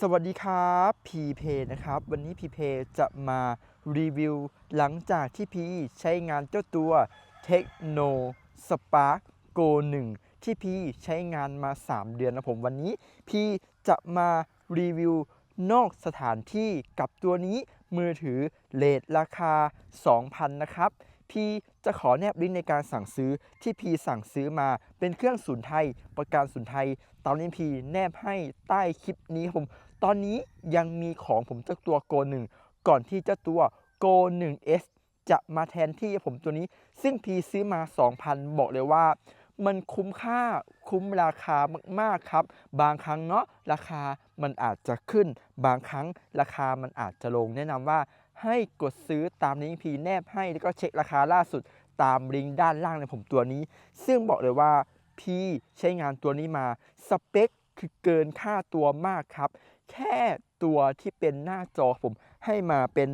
สวัสดีครับพีเพนะครับ วันนี้พีเพจะมารีวิวหลังจากที่พีใช้งานเจ้าตัว Techno Spark Go 1 ที่พีใช้งานมา 3 เดือนนะผมวันนี้ พีจะมารีวิวนอกสถานที่กับตัวนี้มือถือเลทราคา 2,000 นะครับพี่จะขอแนบลิงก์ในการสั่งซื้อที่พีสั่งซื้อมาเป็นเครื่องศูนย์ไทย ประกันศูนย์ไทยตอนนี้พีแนบให้ใต้คลิปนี้ผม ตอนนี้ยังมีของผมเจ้าตัว Go 1ก่อนที่เจ้าตัว Go 1S จะมาแทนที่ผมตัวนี้ ซึ่งพีซื้อมา 2,000 บอกเลยว่า มันคุ้มค่าคุ้มราคามากๆครับ บางครั้งเนาะราคามันอาจจะขึ้น บางครั้งราคามันอาจจะลง แนะนำว่าให้กดซื้อตามลิงก์พีแนบให้ แล้วก็เช็คราคาล่าสุดตามลิงก์ด้านล่างในผมตัวนี้ ซึ่งบอกเลยว่าพี่ใช้งานตัวนี้มาสเปคคือเกินค่าตัวมากครับ แค่ตัวที่เป็นหน้าจอผมให้มาเป็น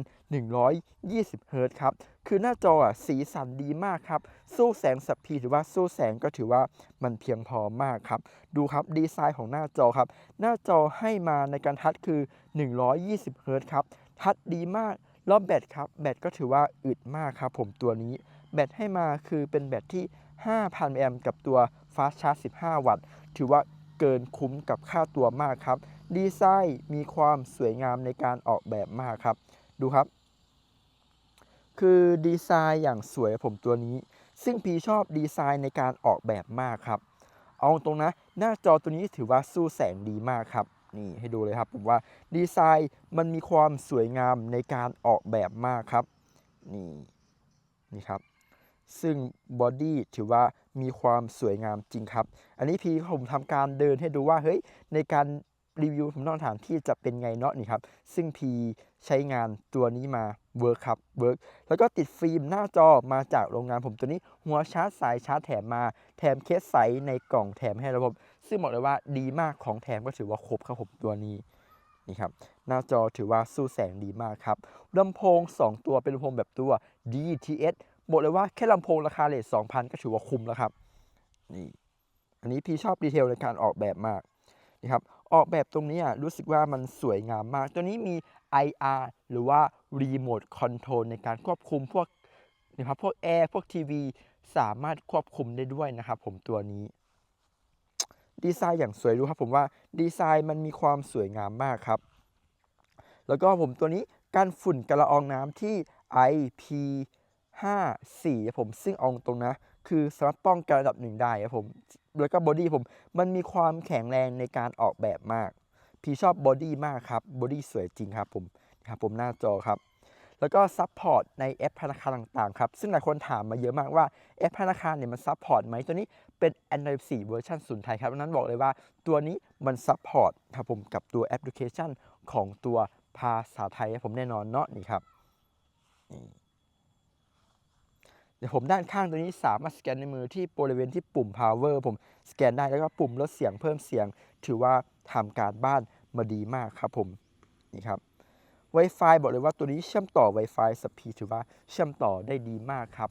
120 เฮิรตซ์ครับ คือหน้าจออะสีสันดีมากครับ สู้แสงสัพพีถือว่าสู้แสงก็ถือว่ามันเพียงพอมากครับ ดูครับดีไซน์ของหน้าจอครับ หน้าจอให้มาในการทัชคือ 120 เฮิรตซ์ครับ ทัชดีมากรอบแบตครับ แบตก็ถือว่าอึดมากครับผมตัวนี้ แบตให้มาคือเป็นแบตที่ 5,000 แอมป์กับตัว Fast Charge 15 วัตต์ ถือว่าเกินคุ้มกับค่าตัวมากครับ ดีไซน์มีความสวยงามในการออกแบบมากครับ ดูครับ คือดีไซน์อย่างสวยผมตัวนี้ ซึ่งพีชอบดีไซน์ในการออกแบบมากครับ เอาตรงนะ หน้าจอตัวนี้ถือว่าสู้แสงดีมากครับ นี่ให้ดูเลยครับผมว่าดีไซน์มันมีความสวยงามในการออกแบบมากครับ นี่นี่ครับซึ่งบอดี้ถือว่ามีความสวยงามจริงครับ อันนี้พีผมทำการเดินให้ดูว่าเฮ้ยในการ รีวิวผมต้องถามที่จะเป็นไงเนาะนี่ครับ ซึ่งพีใช้งานตัวนี้มาเวิร์คครับเวิร์กแล้วก็ติดฟิล์มหน้าจอมาจากโรงงานผมตัวนี้หัวชาร์จสายชาร์จแถมมา แถมเคสใสในกล่องแถมให้ระบบ ซึ่งบอกเลยว่าดีมากของแถมก็ถือว่าครบครับผมตัวนี้นี่ครับหน้าจอถือว่าสู้แสงดีมากครับลำโพง 2 ตัวเป็นลำโพงแบบตัว DTS บอกเลยว่าแค่ลำโพงราคาเลท2,000 ก็ถือว่าคุ้มแล้วครับนี่อันนี้พี่ชอบดีเทลในการออกแบบมาก นะครับออกแบบตรงนี้อะรู้สึกว่ามันสวยงามมาก ตัวนี้มี IR หรือว่า Remote Control ในการควบคุมพวกนะครับพวกแอร์พวกทีวีสามารถควบคุมได้ด้วยนะครับผมตัวนี้ดีไซน์อย่างสวยรู้ครับผมว่าดีไซน์มันมีความสวยงามมากครับ แล้วก็ผมตัวนี้การฝุ่นกระอองน้ำที่ IP 5 4 ผมซึ่งเอาตรงนะ คือสามารถป้องกันระดับหนึ่งได้ครับผม แล้วก็บอดี้ผมมันมีความแข็งแรงในการออกแบบมาก พี่ชอบบอดี้มากครับบอดี้สวยจริงครับผมครับผมหน้าจอครับ แล้วก็ซัพพอร์ตในแอปธนาคารต่างๆครับ ซึ่งหลายคนถามมาเยอะมากว่าแอปธนาคารเนี่ยมันซัพพอร์ตไหมตัวนี้เป็น Android 4 เวอร์ชันศูนย์ไทยครับดังนั้นบอกเลยว่าตัวนี้มันซัพพอร์ตครับผมกับตัวแอปพลิเคชันของตัวภาษาไทยผมแน่นอนเนาะนี่ครับนี่ เดี๋ยวผมด้านข้างตัวนี้สามารถสแกนในมือที่บริเวณที่ปุ่ม power ผมสแกนได้แล้วก็ปุ่มลดเสียงเพิ่มเสียง ถือว่าทำการบ้านมาดีมากครับผมนี่ครับ Wi-Fi บอกเลยว่าตัวนี้เชื่อมต่อ Wi-Fi สปีถือว่าเชื่อมต่อได้ดีมากครับ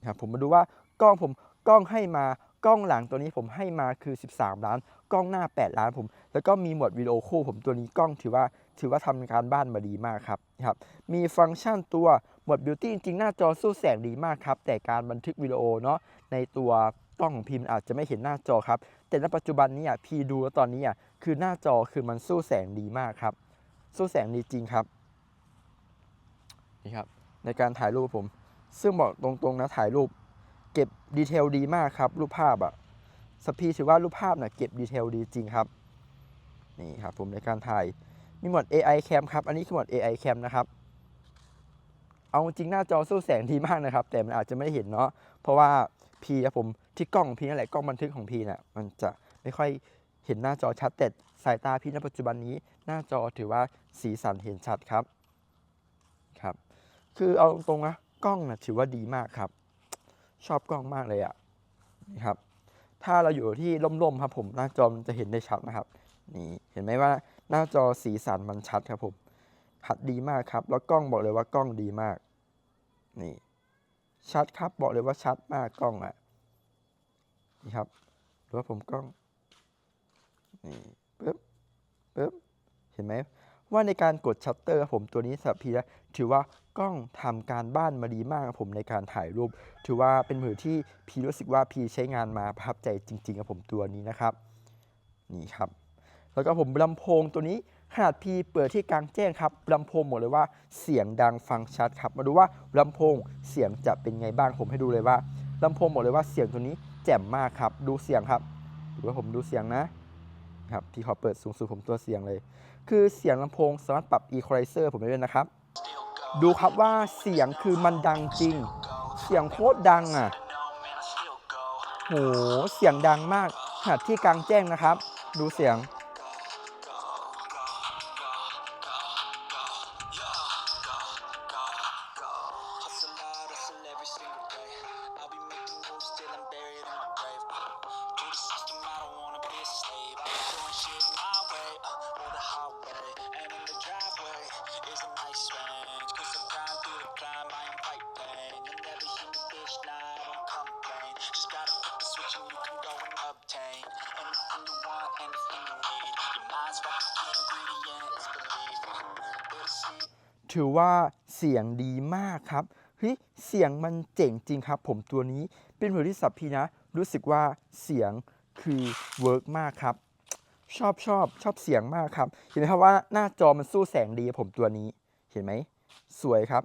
นะครับผมมาดูว่ากล้องผมกล้องให้มา กล้องหลังตัวนี้ผมให้มาคือ 13 ล้าน กล้องหน้า 8 ล้านผม แล้วก็มีหมดวิดีโอคู่ผมตัวนี้กล้องถือว่าถือว่าทำการบ้านมาดีมากครับครับมีฟังก์ชันตัวหมดบิวตี้จริงหน้าจอสู้แสงดีมากครับแต่การบันทึกวิดีโอเนาะในตัวกล้องของพีมันอาจจะไม่เห็นหน้าจอครับ แต่ณปัจจุบันนี้อะพีดูแล้วตอนนี้อะคือหน้าจอคือมันสู้แสงดีมากครับ สู้แสงดีจริงครับนี่ครับในการถ่ายรูปผม ซึ่งบอกตรงๆนะถ่ายรูป ดีเทลดีมากครับ รูปภาพอะสปีถือว่ารูปภาพน่ะเก็บดีเทลดีจริงครับ นี่ครับผมในการถ่าย มีหมด AI cam ครับ อันนี้คือหมด AI cam นะครับ เอาจริงหน้าจอสู้แสงดีมากนะครับ แต่มันอาจจะไม่เห็นเนาะ เพราะว่าพีครับผมที่กล้องของพีนั่นแหละกล้องบันทึกของพีน่ะมันจะไม่ค่อยเห็นหน้าจอชัดแต่สายตาพี่ณปัจจุบันนี้ หน้าจอถือว่าสีสันเห็นชัดครับ ครับ คือเอาตรงๆนะกล้องนะถือว่าดีมากครับ ชอบกล้องมากเลยอะ่ะนี่ครับ ถ้าเราอยู่ที่ร่มๆครับผมหน้าจอมันจะเห็นได้ชัดนะครับ นี่เห็นไหมว่าหน้าจอสีสันมันชัดครับผมชัดดีมากครับ แล้วกล้องบอกเลยว่ากล้องดีมาก นี่ ชัดครับบอกเลยว่าชัดมากกล้องอะ่ะนี่ครับหรือว่าผมกล้องนี่ปึ๊บปึ๊บเห็นไหม ว่าในการกดชัตเตอร์ผมตัวนี้สำหรับพีนะถือว่ากล้องทำการบ้านมาดีมากครับผมในการถ่ายรูป ถือว่าเป็นมือที่พีรู้สึกว่าพีใช้งานมาประทับใจจริงๆครับผมตัวนี้นะครับนี่ครับ แล้วก็ผมลำโพงตัวนี้ขนาดพีเปิดที่กลางแจ้งครับลำโพงบอกเลยว่าเสียงดังฟังชัดครับ มาดูว่าลำโพงเสียงจะเป็นไงบ้างผมให้ดูเลยว่าลำโพงบอกเลยว่าเสียงตัวนี้แจ่มมากครับ ดูเสียงครับดูว่าผมดูเสียงนะครับพี่ขอเปิดสูงสุดผมตัวเสียงเลย คือเสียงลำโพงสามารถปรับ equalizer ผมได้ด้วยนะครับ ดูครับว่าเสียงคือมันดังจริง เสียงโคตรดังอะโหเสียงดังมากขนาดที่กลางแจ้งนะครับ ดูเสียง ถือว่าเสียงดีมากครับเฮ้ยเสียงมันเจ๋งจริงครับ ผมตัวนี้เป็นมือที่สับพีนะ รู้สึกว่าเสียงคือเวิร์กมากครับ ชอบชอบชอบเสียงมากครับ เห็นไหมครับว่าหน้าจอมันสู้แสงดีผมตัวนี้ เห็นไหม สวยครับ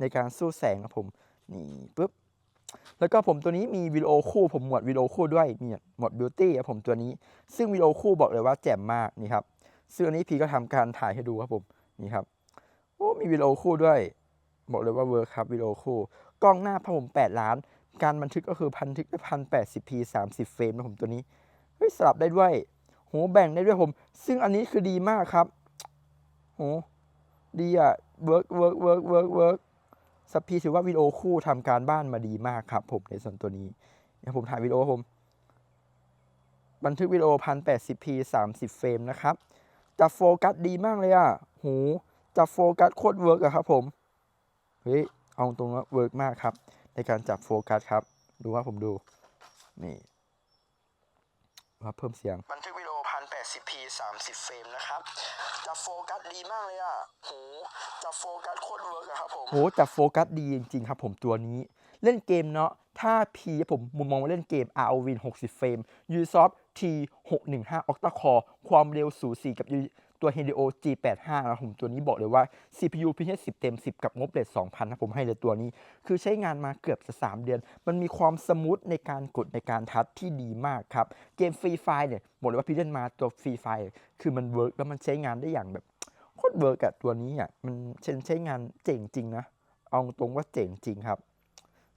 ในการสู้แสงครับผม นี่ปุ๊บ แล้วก็ผมตัวนี้มีวิดีโอคู่ผมหมวดวิดีโอคู่ด้วยมีหมวดบิวตี้ครับผมตัวนี้ ซึ่งวิดีโอคู่บอกเลยว่าแจ่มมากนี่ครับซึ่งอันนี้พีก็ทำการถ่ายให้ดูครับผมนี่ครับโอ้มีวิดีโอคู่ด้วย บอกเลยว่าเวิร์คครับวิดีโอคู่กล้องหน้าพผม 8 ล้าน การบันทึกก็คือพันทึกได้พันแปดสิบพีสามสิบเฟรมนะผมตัวนี้เฮ้ยสลับได้ด้วยโหแบ่งได้ด้วยผม ซึ่งอันนี้คือดีมากครับโหดีอะเวิร์กเวิร์กเวิร์กเวิร์กเวิร์ก สัพพีถือว่าวิดีโอคู่ทำการบ้านมาดีมากครับ ผมในส่วนตัวนี้เดี๋ยผมถ่ายวิดีโอครับผม บันทึกวิดีโอพันแปดสิบพีสามสิบเฟรมนะครับจับโฟกัสดีมากเลยอะโหจับโฟกัสโคตรเวิร์กอะครับผม เฮ้ย เอาตรงว่าเวิร์กมากครับ ในการจับโฟกัสครับ ดูว่าผมดู นี่ว่าเพิ่มเสียง 10p 30 เฟรมนะครับ จะโฟกัสดีมากเลยอะโหจะโฟกัสโคตรเวิร์กอะครับผมโหจะโฟกัสดีจริงๆครับผมตัวนี้ เล่นเกมเนาะ ถ้า P ผมมุมมองว่าเล่นเกม ROV 60 เฟรม Ubisoft T 615 Octa Core ความเร็วสูสีกับ ตัว Helio G85 นะผมตัวนี้บอกเลยว่า CPU PH 10 เต็ม 10 กับงบเลท2,000นะผมให้เลยตัวนี้ คือใช้งานมาเกือบจะ 3 เดือน มันมีความสมูทในการกดในการทัชที่ดีมากครับ เกมฟรีไฟเนี่ยบอกเลยว่าพี่เล่นมาตัวฟรีไฟคือมันเวิร์กแล้วมันใช้งานได้อย่างแบบโคตรเวิร์กอะตัวนี้อะมันใช้ใช้งานเจ๋งจริงนะเอาตรงว่าเจ๋งจริงครับ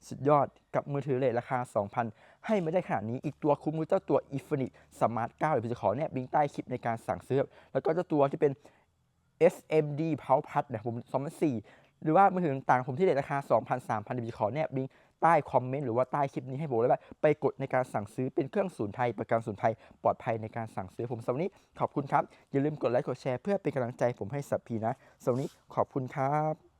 สุดยอดกับมือถือเลทราคา 2,000 ให้ไม่ได้ขนาดนี้อีกตัวคุ้มคือเจ้าตัว Infinix Smart 9เดี๋ยวผมจะขอเนี่ยบิงใต้คลิปในการสั่งซื้อ แล้วก็เจ้าตัวที่เป็น SMD Power Pad เนี่ยผม2004หรือว่ามือถือต่างๆ ผมที่เลทราคา 2,000 3,000เดี๋ยวผมจะขอเนี่ยบิงใต้คอมเมนต์หรือว่าใต้คลิปนี้ให้ผมเลยว่าไปกดในการสั่งซื้อเป็นเครื่องศูนย์ไทยประกันศูนย์ไทยปลอดภัยในการสั่งซื้อผมสำหรับนี้ขอบคุณครับ อย่าลืมกดไลค์กดแชร์เพื่อเป็นกำลังใจผมให้สับพีนะสำหรับนี้ขอบคุณครับ